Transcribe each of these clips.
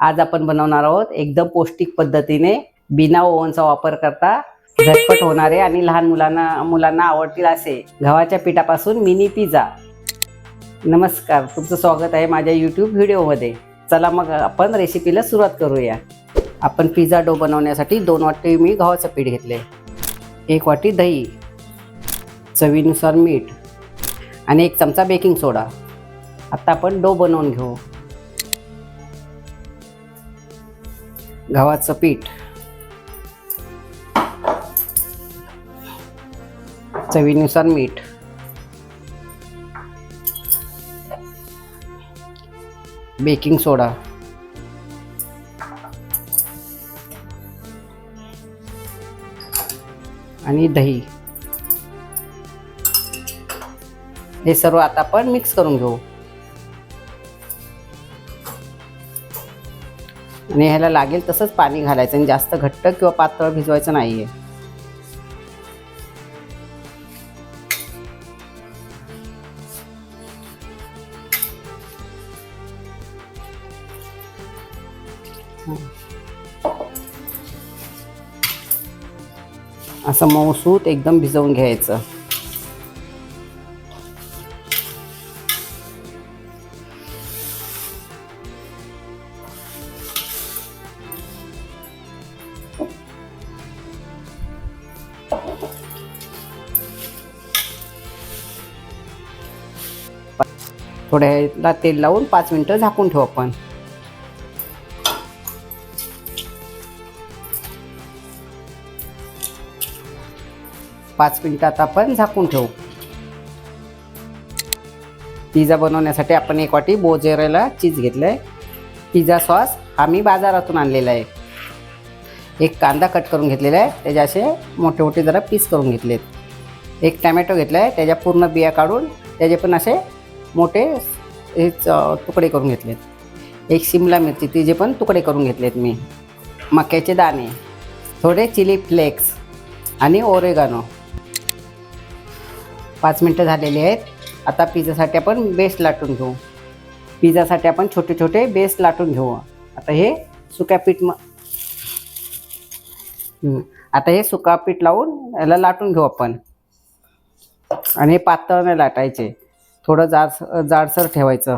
आज आपण बनवणार आहोत एकदम पौष्टिक पद्धतीने बिना ओव्हनचा वापर करता झटपट होणारे आणि लहान मुलांना मुलांना आवडतील असे गव्हाच्या पिठापासून मिनी पिझ्झा नमस्कार तुमचं स्वागत आहे माझ्या यूट्यूब व्हिडिओमध्ये. चला मग आपण रेसिपीला सुरुवात करूया. आपण पिझ्झा डो बनवण्यासाठी दोन वाटी मी गव्हाचं पीठ घेतले. एक वाटी दही चवीनुसार मीठ आणि एक चमचा बेकिंग सोडा आता आपण डो बनवून घेऊ. गव्हाचं पीठ. चवीनुसार मीठ. Baking soda. आणि दही. हे सर्व आता आपण मिक्स करून घेऊ. आणि ह्याला लागेल तसंच पाणी घालायचं आणि जास्त घट्ट किंवा पातळ भिजवायचं नाही आहे असं मऊसूत एकदम भिजवून घ्यायचं. थोड्या ह्याला तेल लावून पाच मिनटं झाकून ठेवू आपण. पाच मिनिटात आपण झाकून ठेवू. पिझ्झा बनवण्यासाठी आपण एक वाटी बोजेरेला चीज घेतलं आहे पिझ्झा सॉस आम्ही बाजारातून आणलेला आहे. एक कांदा कट करून घेतलेला आहे. त्याचे असे मोठे मोठे जरा पीस करून घेतलेत. एक टॅमॅटो घेतला आहे त्याच्या पूर्ण बिया काढून त्याचे पण असे मोठे हे च- तुकडे करून घेतलेत. एक शिमला मिरची तिचे पण तुकडे करून घेतलेत मी. मक्याचे दाणे थोडे चिली फ्लेक्स आणि ओरेगानो. पाच मिनटं झालेली आहेत. आता पिझ्झासाठी आपण बेस लाटून घेऊ. पिझ्झासाठी आपण छोटे छोटे बेस लाटून घेऊ. आता हे सुक्या पीठ म आता हे सुका पीठ लावून याला लाटून घेऊ आपण. आणि हे पातळ नाही लाटायचे. थोडं जाड जाडसर ठेवायचं.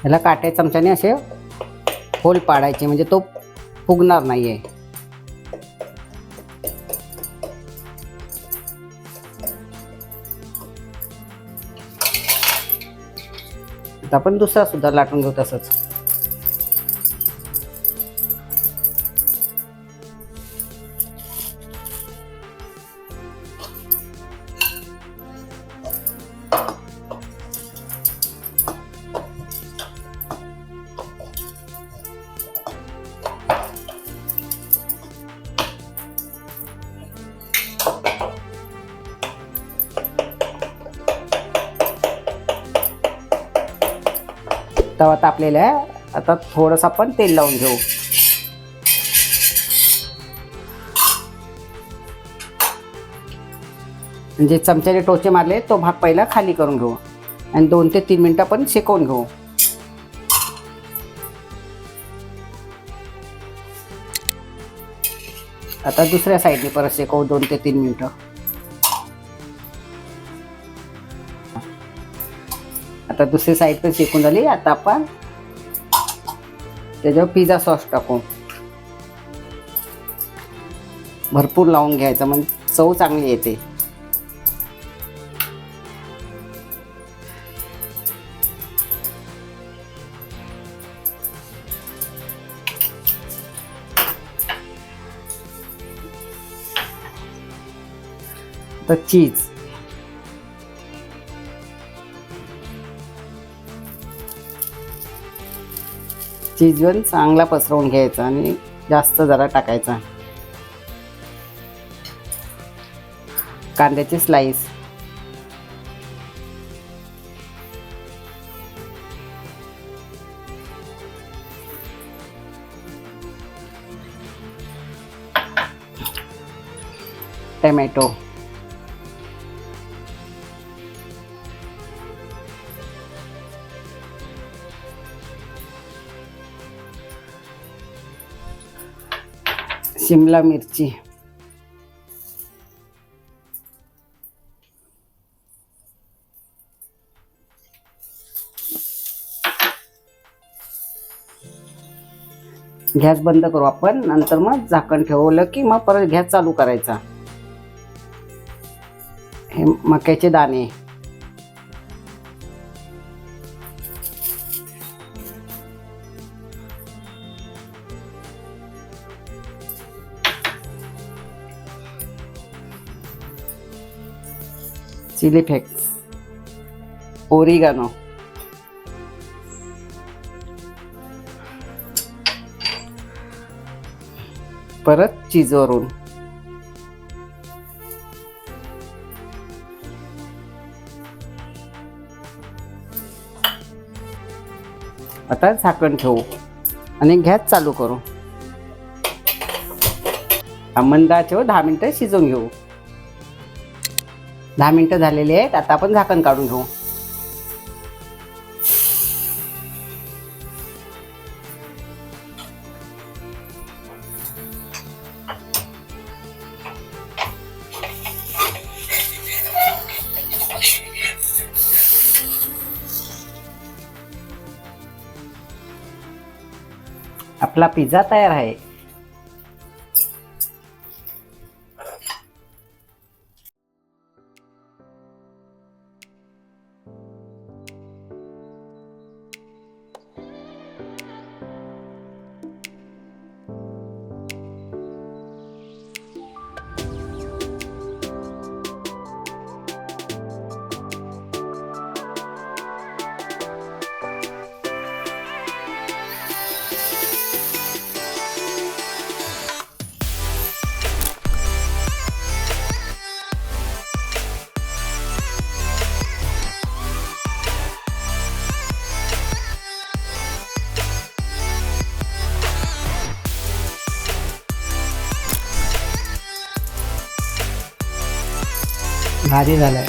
ह्याला काट्या चमच्याने असे होल पाडायचे म्हणजे तो फुगणार नाही आहे आपण दुसरा सुद्धा लाटून घेऊ तसंच. तवा तापलेला आहे. आता थोडंसं आपण तेल लावून घेऊ. म्हणजे चमच्याने टोचे मारले तो भाग पहिला खाली करून घेऊ. आणि दोन ते तीन मिनटं आपण शेकवून घेऊ. आता दुसऱ्या साईडने परत शेकवू दोन ते तीन मिनटं. आता दुसरी साईड पण शेकून झाली. आता आपण त्याच्यावर पिझ्झा सॉस टाकू. भरपूर लावून घ्यायचं म्हणजे चव चांगली येते. तर चीज. चीजवर चांगला पसरवून घ्यायचा आणि जास्त जरा टाकायचा. कांद्याचे स्लाइस टमॅटो. शिमला मिरची. गॅस बंद करू आपण. नंतर मग झाकण ठेवलं की मग परत गॅस चालू करायचा. हे मक्याचे दाणे. चिली फ्लेक्स ओरिगानो परत चीजवरून आता झाकण ठेवू आणि गॅस चालू करू. मंदा ठेवू हो, दहा मिनिटं शिजवून घेऊ. दहा मिनटं झालेली आहेत. आता आपण झाकण काढून घेऊ. आपला पिझ्झा तयार आहे. भारी झालाय.